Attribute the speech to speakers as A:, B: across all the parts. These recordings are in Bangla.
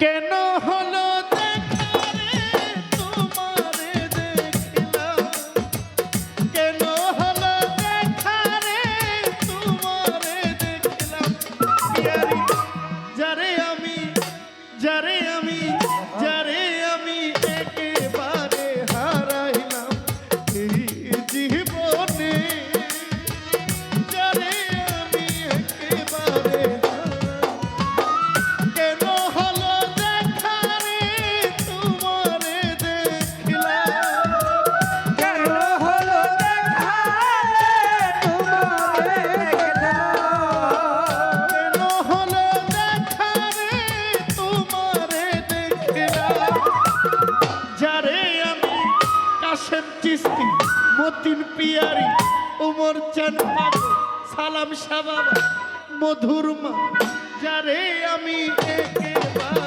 A: কেন হল কাশেম চিস্তি মতিন পিয়ারি উমর চান বাবু সালাম শাহ মধুর মা যারে আমি একেবারে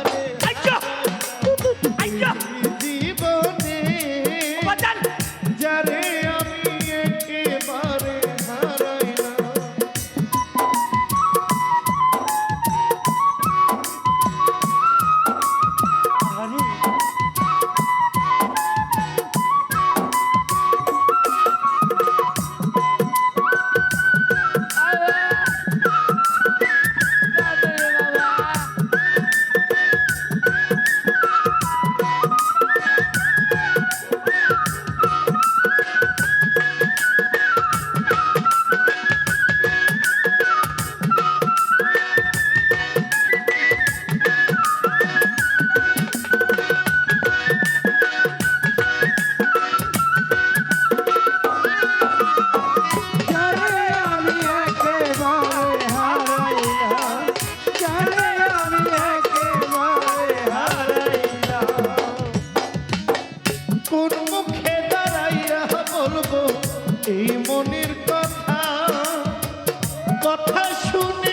A: শুনে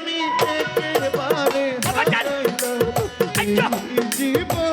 A: জীবন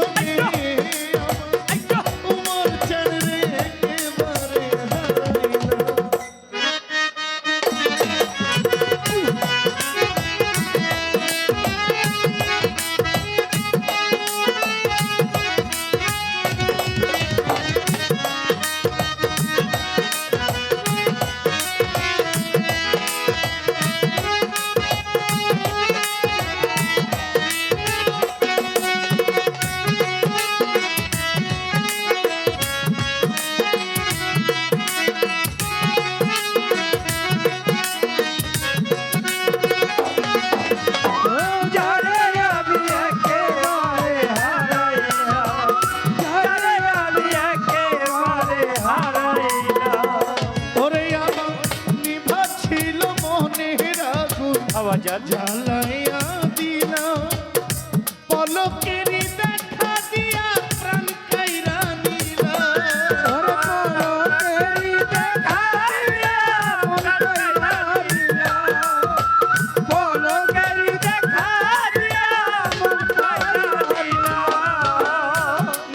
A: জ্বালাইয়া দিলা। পলকেরি দেখা দিয়া প্রাণ কাইরা নিলা।
B: পলকেরি দেখা দিয়া প্রাণ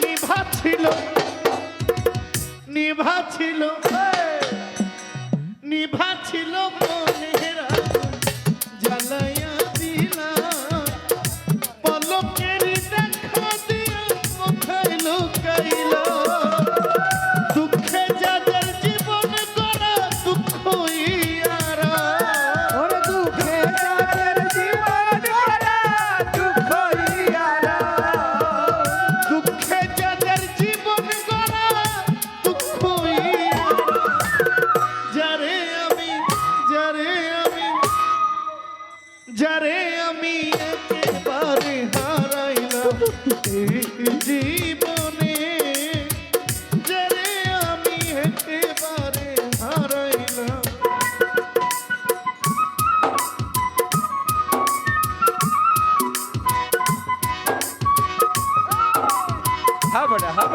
A: নিভা ছিল। নিভা ছিল। নিভা ছিল মনে। যারে আমি একেবারে না জীবনে যারে আমি একেবারে হারাইলাম।
B: হ্যাঁ
A: হা বড়া হা হ্যাঁ।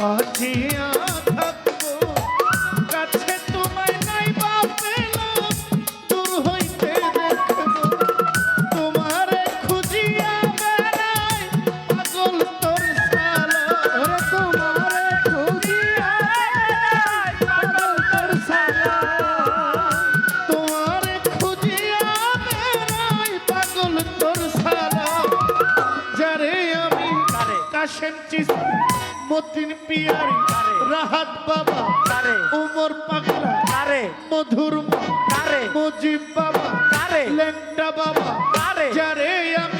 A: ਆਖੀਆਂ পিয়ারি রাহাত বাবা
B: তারে।
A: উমর পাগলা
B: তারে।
A: মধুর
B: তারে।
A: মুজিব বাবা
B: তারে।
A: লেংটা বাবা
B: তারে।
A: যারে আমি